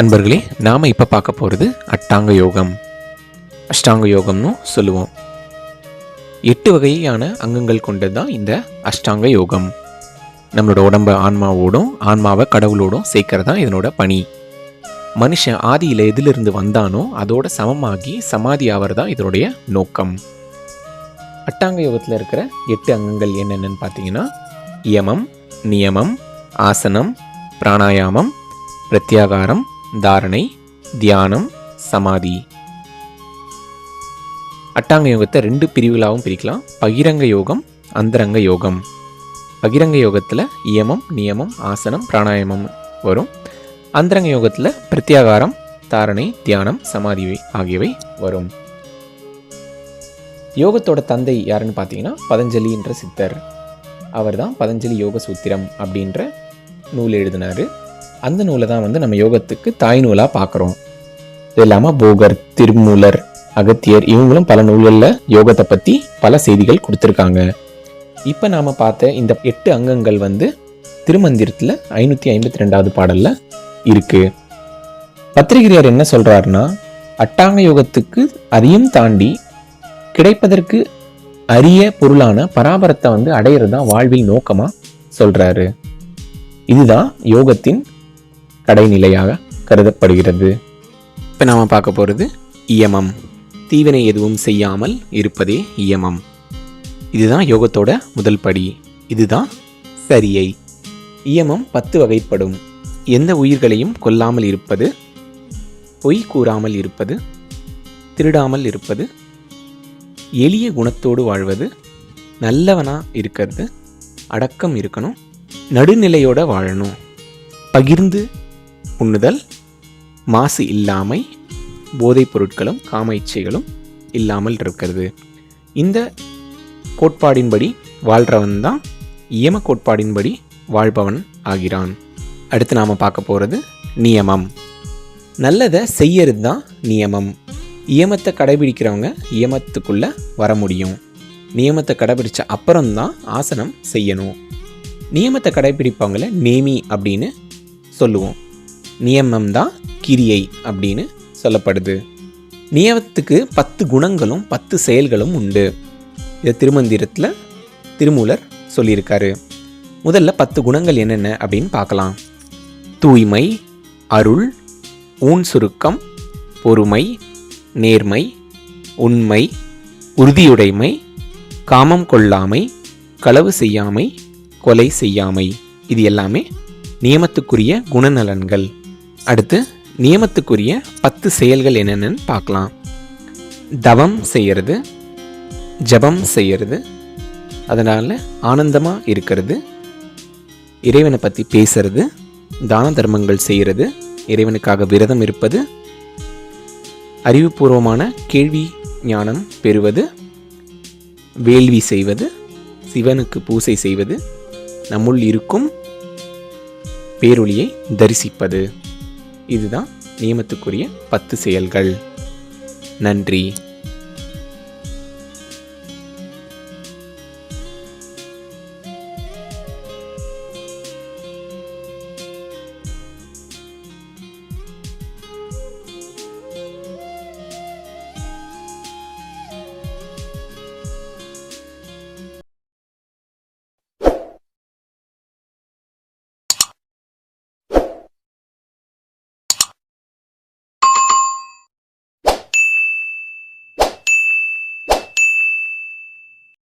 அன்பர்களே நாம் இப்போ பார்க்க போகிறது அட்டாங்க யோகம் அஷ்டாங்க யோகம்னு சொல்லுவோம். எட்டு வகையான அங்கங்கள் கொண்டது தான் இந்த அஷ்டாங்க யோகம் நம்மளோட உடம்ப ஆன்மாவோடும் ஆன்மாவை கடவுளோடும் சேர்க்கறது தான் இதனோட பணி. மனுஷன் ஆதியில் எதிலிருந்து வந்தானோ அதோட சமமாகி சமாதி ஆவர் தான் இதனுடைய நோக்கம். அட்டாங்க யோகத்தில் இருக்கிற எட்டு அங்கங்கள் என்னென்னு பார்த்தீங்கன்னா யமம் நியமம் ஆசனம் பிராணாயாமம் பிரத்யாகாரம் தாரணை தியானம் சமாதி. அட்டாங்க யோகத்தை ரெண்டு பிரிவுகளாகவும் பிரிக்கலாம். பகிரங்க யோகம் அந்தரங்க யோகம். பகிரங்க யோகத்தில் இயமம் நியமம் ஆசனம் பிராணாயாமம் வரும். அந்தரங்க யோகத்தில் பிரத்யாகாரம் தாரணை தியானம் சமாதி ஆகியவை வரும். யோகத்தோட தந்தை யாருன்னு பார்த்தீங்கன்னா பதஞ்சலின்ற சித்தர். அவர் தான் பதஞ்சலி யோக சூத்திரம் அப்படின்ற நூல் எழுதினார். அந்த நூலை தான் வந்து நம்ம யோகத்துக்கு தாய் நூலாக பார்க்குறோம் இது இல்லாமல் போகர் திருமூலர் அகத்தியர் இவங்களும் பல நூல்களில் யோகத்தை பற்றி பல செய்திகள் கொடுத்துருக்காங்க. இப்போ நாம் பார்த்த இந்த எட்டு அங்கங்கள் வந்து திருமந்திரத்தில் ஐநூற்றி ஐம்பத்தி ரெண்டாவது பாடலில் இருக்குது பத்திரிகையார் என்ன சொல்கிறாருன்னா அட்டாங்க யோகத்துக்கு அதையும் தாண்டி கிடைப்பதற்கு அரிய பொருளான பராபரத்தை வந்து அடையிறது தான் வாழ்வில் நோக்கமாக சொல்கிறாரு இதுதான் யோகத்தின் கடைநிலையாக கருதப்படுகிறது. இப்போ நாம் பார்க்க போகிறது இயமம். தீவினை எதுவும் செய்யாமல் இருப்பதே இயமம். இதுதான் யோகத்தோட முதல் படி. இதுதான் சரியை. இயமம் பத்து வகைப்படும். எந்த உயிர்களையும் கொல்லாமல் இருப்பது பொய் கூறாமல் இருப்பது திருடாமல் இருப்பது எளிய குணத்தோடு வாழ்வது நல்லவனா இருக்கிறது அடக்கம் இருக்கணும் நடுநிலையோட வாழணும் பகிர்ந்து உண்ணுதல் மாசு இல்லாமை போதைப் பொருட்களும் காம இச்சைகளும் இல்லாமல் இருக்கிறது. இந்த கோட்பாடின்படி வாழ்கிறவன் தான் இயம கோட்பாடின்படி வாழ்பவன் ஆகிறான். அடுத்து நாம் பார்க்க போகிறது நியமம். நல்லதை செய்யறது தான் நியமம். இயமத்தை கடைபிடிக்கிறவங்க இயமத்துக்குள்ளே வர முடியும். நியமத்தை கடைபிடிச்ச அப்புறம்தான் ஆசனம் செய்யணும். நியமத்தை கடைபிடிப்பவங்கள நேமி அப்படின்னு சொல்லுவோம். நியமம் தான் கிரியை அப்படின்னு சொல்லப்படுது. நியமத்துக்கு பத்து குணங்களும் பத்து செயல்களும் உண்டு. இதை திருமந்திரத்தில் திருமூலர் சொல்லியிருக்காரு. முதல்ல பத்து குணங்கள் என்னென்ன அப்படின்னு பார்க்கலாம். தூய்மை அருள் ஊன் சுருக்கம் பொறுமை நேர்மை உண்மை உறுதியுடைமை காமம் கொள்ளாமை களவு செய்யாமை கொலை செய்யாமை. இது எல்லாமே நியமத்துக்குரிய குணநலன்கள். அடுத்து நியமத்துக்குரிய பத்து செயல்கள் என்னென்னு பார்க்கலாம். தவம் செய்கிறது ஜபம் செய்யறது அதனால் ஆனந்தமாக இருக்கிறது இறைவனை பற்றி பேசுறது தான தர்மங்கள் செய்கிறது இறைவனுக்காக விரதம் இருப்பது அறிவுபூர்வமான கேள்வி ஞானம் பெறுவது வேள்வி செய்வது சிவனுக்கு பூசை செய்வது நம்முள் இருக்கும் பேரொளியை தரிசிப்பது. இதுதான் நியமத்துக்குரிய பத்து செயல்கள். நன்றி.